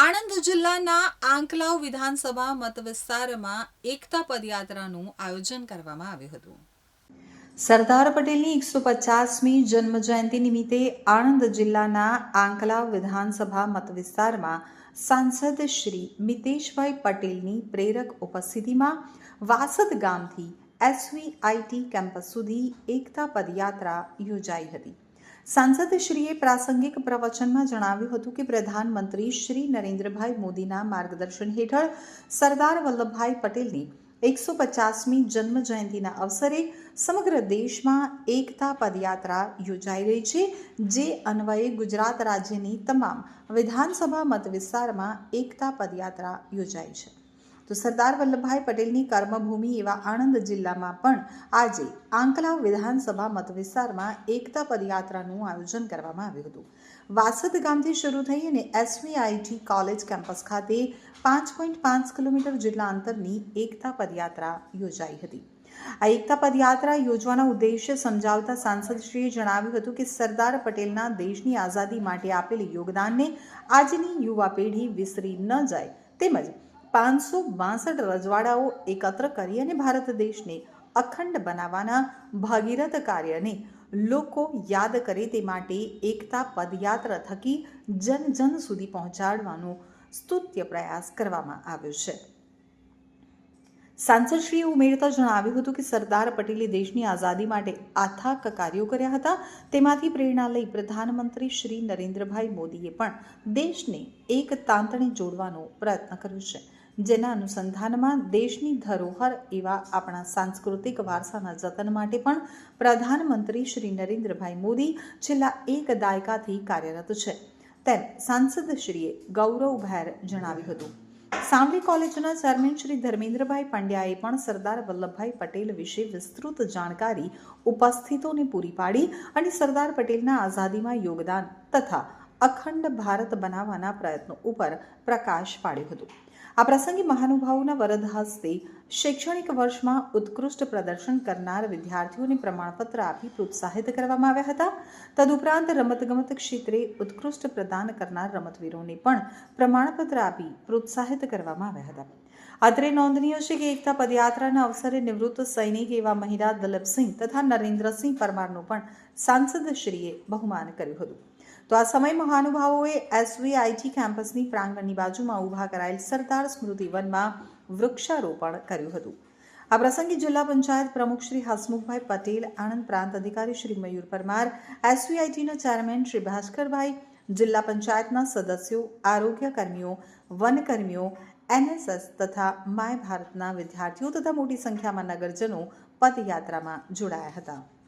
આણંદ જિલ્લાના આંકલાવ વિધાનસભા મત વિસ્તારમાં એકતા પદયાત્રાનું આયોજન કરવામાં આવ્યું હતું. સરદાર પટેલની એકસો પચાસમી જન્મ જયંતિ નિમિત્તે આણંદ જિલ્લાના આંકલાવ વિધાનસભા મત વિસ્તારમાં સાંસદ શ્રી મિતેશભાઈ પટેલની પ્રેરક ઉપસ્થિતિમાં વાસદ ગામથી એસવીઆઈટી કેમ્પસ સુધી એકતા પદયાત્રા યોજાઈ હતી. સાંસદશ્રીએ પ્રાસંગિક પ્રવચનમાં જણાવ્યું હતું કે પ્રધાનમંત્રી શ્રી નરેન્દ્રભાઈ મોદીના માર્ગદર્શન હેઠળ સરદાર વલ્લભભાઈ પટેલની એકસો પચાસમી જન્મ જયંતિના અવસરે સમગ્ર દેશમાં એકતા પદયાત્રા યોજાઈ રહી છે, જે અન્વયે ગુજરાત રાજ્યની તમામ વિધાનસભા મત વિસ્તારમાં એકતા પદયાત્રા યોજાઈ છે. તો સરદાર વલ્લભભાઈ પટેલની કર્મભૂમિ એવા આણંદ જિલ્લામાં પણ આજે આંકલાવ વિધાનસભા મતવિસ્તારમાં એકતા પદયાત્રાનું આયોજન કરવામાં આવ્યું હતું. વાસદ ગામથી શરૂ થઈ અને એસવીઆઈટી કોલેજ કેમ્પસ ખાતે પાંચ પોઈન્ટ પાંચ કિલોમીટર જેટલા અંતરની એકતા પદયાત્રા યોજાઈ હતી. આ એકતા પદયાત્રા યોજવાના ઉદ્દેશ્ય સમજાવતા સાંસદશ્રીએ જણાવ્યું હતું કે સરદાર પટેલના દેશની આઝાદી માટે આપેલ યોગદાનને આજની યુવા પેઢી વિસરી ન જાય તેમજ પાંચસો બાસઠ રજવાડાઓ એકત્ર કરી અને ભારત દેશને અખંડ બનાવવાના ભાગીરથ કાર્યને લોકો યાદ કરે તે માટે એકતા પદયાત્રા થકી જન જન સુધી પહોંચાડવાનો સ્તુત્ય પ્રયાસ કરવામાં આવ્યો છે. સાંસદશ્રીએ ઉમેરતા જણાવ્યું હતું કે સરદાર પટેલે દેશની આઝાદી માટે આથાક કાર્યો કર્યા હતા. તેમાંથી પ્રેરણા લઈ પ્રધાનમંત્રી શ્રી નરેન્દ્રભાઈ મોદીએ પણ દેશને એક તાંતણે જોડવાનો પ્રયત્ન કર્યો છે. જેના અનુસંધાનમાં દેશની ધરોહર એવા આપણા સાંસ્કૃતિક વારસાના જતન માટે પણ પ્રધાનમંત્રી શ્રી નરેન્દ્રભાઈ મોદી છેલ્લા એક દાયકાથી કાર્યરત છે. તેમ સાંસદશ્રીએ ગૌરવભેર જણાવ્યું હતું. સાંવલી કોલેજના ચેરમેન શ્રી ધર્મેન્દ્રભાઈ પંડ્યાએ પણ સરદાર વલ્લભભાઈ પટેલ વિશે વિસ્તૃત જાણકારી ઉપસ્થિતોને પૂરી પાડી અને સરદાર પટેલના આઝાદીમાં યોગદાન તથા અખંડ ભારત બનાવવાના પ્રયત્નો ઉપર પ્રકાશ પાડ્યો હતો. આ પ્રસંગે મહાનુભાવોના વરદ હસ્તે શૈક્ષણિક વર્ષમાં ઉત્કૃષ્ટ પ્રદર્શન કરનાર વિદ્યાર્થીઓને પ્રમાણપત્ર આપી પ્રોત્સાહિત કરવામાં આવ્યા હતા. તદુપરાંત રમતગમત ક્ષેત્રે ઉત્કૃષ્ટ પ્રદાન કરનાર રમતવીરોને પણ પ્રમાણપત્ર આપી પ્રોત્સાહિત કરવામાં આવ્યા હતા. અત્રે નોંધનીય છે કે એકતા પદયાત્રાના અવસરે નિવૃત્ત સૈનિક એવા મહિલા દલપસિંહ તથા નરેન્દ્રસિંહ પરમારનું પણ સાંસદશ્રીએ બહુમાન કર્યું હતું. તો આ સમય મહાનુભાવોએ એસવીઆઈટી કેમ્પસની પ્રાંગણની બાજુમાં ઊભા કરાયેલ સરદાર સ્મૃતિ વનમાં વૃક્ષારોપણ કર્યું હતું. આ પ્રસંગે જિલ્લા પંચાયત પ્રમુખ શ્રી હસમુખભાઈ પટેલ, આણંદ પ્રાંત અધિકારી શ્રી મયુર પરમાર, એસવીઆઈટીના ચેરમેન શ્રી ભાસ્કરભાઈ, જિલ્લા પંચાયતના સદસ્યો આરોગ્ય કર્મીઓ વનકર્મીઓ, એનએસએસ તથા માય ભારતના વિદ્યાર્થીઓ તથા મોટી સંખ્યામાં નગરજનો પદયાત્રામાં જોડાયા હતા.